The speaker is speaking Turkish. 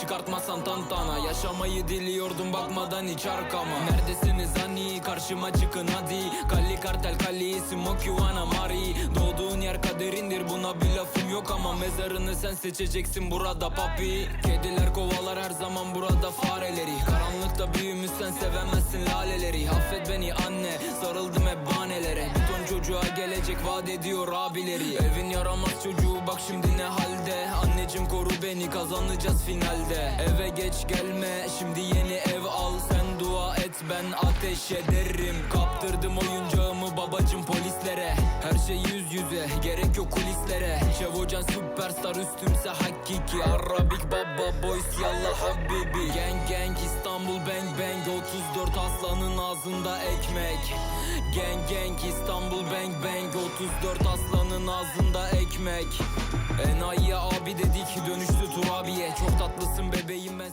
çıkartmasan tantana Yaşamayı diliyordum bakmadan hiç arkama. Neredesiniz hani? Karşıma çıkın hadi. Kalli kartel kalli smoke you wanna Doğduğun yer kaderindir buna bir lafım yok ama. Mezarını sen seçeceksin burada papi. Kediler kovalar her zaman burada fareleri. Karanlıkta büyümüşsen sevemezsin laleleri. Affet beni anne sarıldım hep bahanelere Bir ton çocuğa gelecek vaat ediyor abileri. Evin yaramaz çocuğu bak şimdi ne halde Anneciğim koru beni kazanacağız finalde. Eve geç gelme şimdi yeni ev al. Sen dua et ben ateş ederim. Kaptırdım oyuncağımı babacım polislere. Her şey yüz yüze gerek yok kulislere. Şevocan süperstar üstümse hakiki. Arabik baba boys yallah habibi. Gang gang İstanbul bang bang. 34 aslanın ağzında ekmek. Gang gang İstanbul bang bang. 34 aslanın ağzında ekmek Enayiye abi dedik dönüştü turabiye. Çok tatlısın bebeğim ben